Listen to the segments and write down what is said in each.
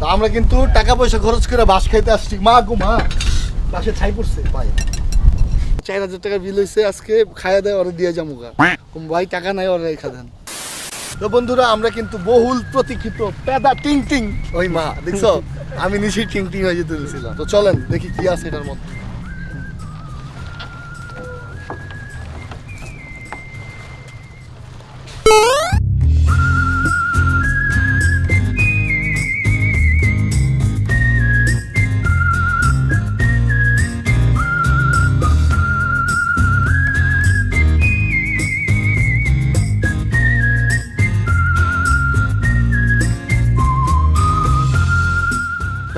তো আমরা কিন্তু টাকা পয়সা খরচ করে বাস খাইতে আসছি। মা গো, মা। বাসে ছাই পড়ছে ভাই চার হাজার টাকা বিল হয়েছে আজকে, খাইয়া দেয় অর্ডার দিয়ে যাব গা ভাই, টাকা নাই অর্ডার রেখা দেন। তো বন্ধুরা, আমরা কিন্তু বহুল প্রতীক্ষিত পেদা টিং টিং ওই মা, দেখছ? আমি নিশ্চয়ই টিং টিং হয়ে যেতে তো চলেন, দেখি কি আছে এটার মধ্যে।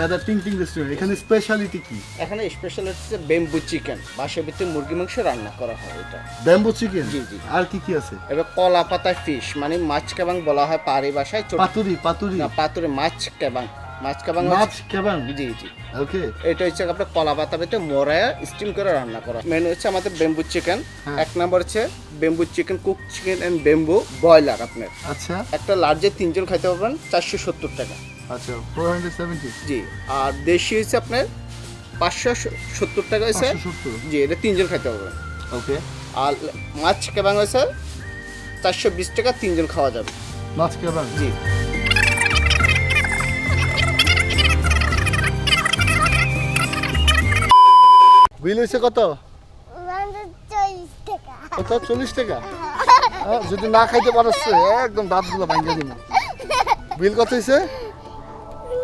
পেদা টিং টিং রেস্টুরেন্ট এখানে স্পেশালিটি কি? এখানে স্পেশাল হচ্ছে বেম্বু চিকেন বাসার ভিতরে মুরগি মাংস রান্না করা হয় এটা। ব্যাম্বো চিকেন জি, জি। আর কি কি আছে? এবার কলা পাতা ফিশ মানে মাছ কেবাং বলা হয় পাহাড়ি ভাষায় পাতুরি পাতুরি। না, পাতুরে মাছ কেবাং মাছ কেবাং মাছ কেমন জি জি। ওকে এটা হচ্ছে আপনার কলা পাতা ভিতরে মোড়ায় স্টিম করে রান্না করা। মেনু হচ্ছে আমাদের বেম্বু চিকেন। এক নম্বর হচ্ছে bamboo chicken cook chicken and bamboo broiler আপনার। আচ্ছা। একটা লার্জে তিনজন খাইতে পারবেন চারশো সত্তর টাকা। আচ্ছা ফোর হান্ড্রেড সেভেন্টি জি আর দেশি হচ্ছে আপনার পাঁচশো সত্তর টাকা হয়েছে জি এটা তিনজন খাইতে ওকে। আর মাছ কেবাং হয়েছে চারশো বিশ টাকা তিনজন খাওয়া যাবে। মাছ কেমন জি। বিল হয়েছে কত? কত? চল্লিশ টাকা? যদি না খাইতে পারছ একদম দাঁতগুলো ভাঙিয়ে দিব বিল কত হয়েছে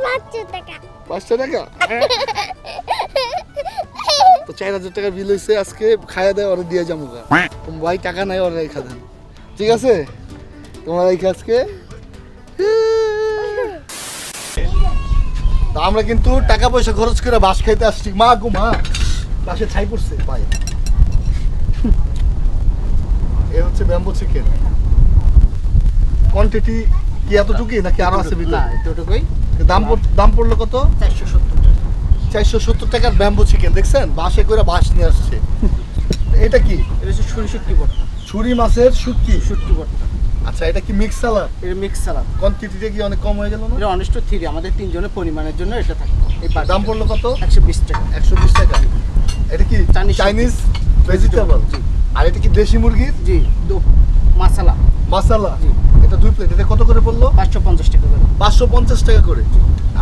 পাঁচশো টাকা। পাঁচশো টাকা? তো চার হাজার টাকা বিল হয়েছে আজকে খাইয়া দেয় ওরা দিয়ে যাব ভাই টাকা নাই ওরা রেখা দেন। ঠিক আছে? তোমরা রেখে আজকে? তা আমরা কিন্তু টাকা পয়সা খরচ করে বাস খাইতে আসছি। মা গো মা। বাসে ছাই পড়ছে ভাই এ হচ্ছে ব্যাম্বো চিকেন কোয়ান্টিটি কি এতটুকুই নাকি আরও আছে না ভিতরে এতটুকুই। দাম পড়- দাম পড়ল কত? চারশো সত্তর টাকা। চারশো সত্তর টাকার ব্যাম্বো চিকেন দেখছেন? বাসে করে বাস নিয়ে আসছে। এটা কি? এটা হচ্ছে ছুরি শুটকি ভর্তা। ছুরি মাছের শুটকি? শুটকি ভর্তা। আচ্ছা এটা কি মিক্স সালাদ এটা মিক্স সালাদ কোয়ান্টিটিটা কি অনেক কম হয়ে গেল না? এটা অনেস্ট থ্রি আমাদের তিনজনের পরিমাণের জন্য এটা থাকে। এই দাম পড়ল কত? একশো বিশ টাকা। একশো বিশ টাকা। এটা কি চাইনিজ ভেজিটেবল। আর এটা কি দেশি মুরগির? জি মশলা মশালা জি। এটা দুই প্লেট এটা কত করে পড়ল? পাঁচশো পঞ্চাশ টাকা করে। পাঁচশো পঞ্চাশ টাকা করে।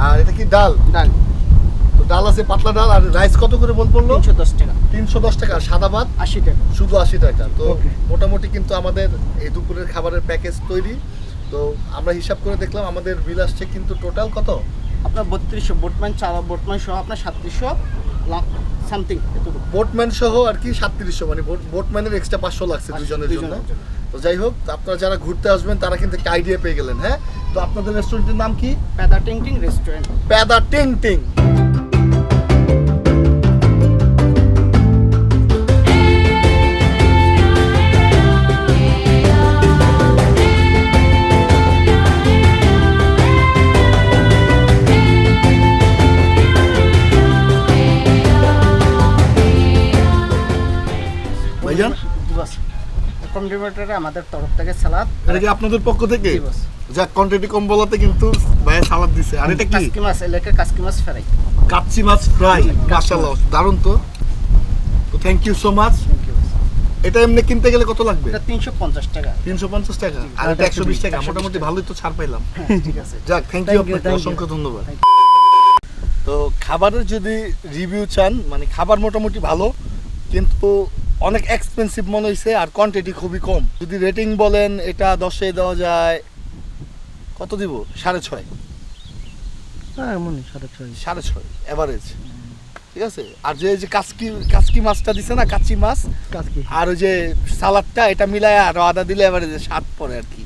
আর এটা কি ডাল? ডাল। তো ডাল আছে পাতলা ডাল আর রাইস কত করে বল পড়ল? তিনশো দশ টাকা। তিনশো দশ টাকা আর সাদা ভাত? আশি টাকা। শুধু আশি টাকা। তো মোটামুটি কিন্তু আমাদের এই দুপুরের খাবারের প্যাকেজ তৈরি। তো আমরা হিসাব করে দেখলাম আমাদের বিল আসছে কিন্তু টোটাল কত? আপনার বত্রিশশো বোটম্যান চালা বোটম্যান সহ আপনার সাতত্রিশশো। সামথিং বোটম্যান সহ আর কি সাতত্রিশশো মানে বোট- বোটম্যানের এক্সট্রা পাঁচশো লাগছে দুজনের জন্য। তো যাই হোক আপনারা যারা ঘুরতে আসবেন তারা কিন্তু একটা আইডিয়া পেয়ে গেলেন হ্যাঁ? তো আপনাদের রেস্টুরেন্টের নাম কি? প্যাদা টিং টিং রেস্টুরেন্ট প্যাদা টিং ভাইজান? আমাদের তরফ থেকে সালাদ। এটা কি আপনাদের পক্ষ থেকে? যাক কোয়ান্টিটি কম বলাতে কিন্তু ভাইয়া সালাদ দিছে। আর এটা কি? কাসকি মাছ এলাকা কাসকি মাছ ফ্রাই। কাচ্চি মাছ ফ্রাই মাশাআল্লাহ দারুণ তো। তো থ্যাংক ইউ সো মাচ এটা এমনি কিনতে গেলে কত লাগবে? এটা তিনশো পঞ্চাশ টাকা। তিনশো পঞ্চাশ টাকা? আর এটা একশো বিশ টাকা? মোটামুটি ভালোই তো ছাড় পাইলাম। ঠিক আছে। যাক থ্যাংক ইউ আপনাকে অসংখ্য ধন্যবাদ। তো খাবারের যদি রিভিউ চান মানে খাবার মোটামুটি ভালো কিন্তু অনেক এক্সপেন্সিভ মনে হয়েছে আর কোয়ান্টিটি খুবই কম। যদি রেটিং বলেন এটা দশে দেওয়া যায় কত দিব? সাড়ে ছয়। হ্যাঁ এমনই সাড়ে ছয়। সাড়ে ছয় অ্যাভারেজ ঠিক আছে? আর যে যে কাসকি কাচকি মাছটা দিছে না কাচি মাছ আর ওই যে সালাদটা এটা মিলায় আর আদা দিলে এবারে যে স্বাদ পড়ে আর কি।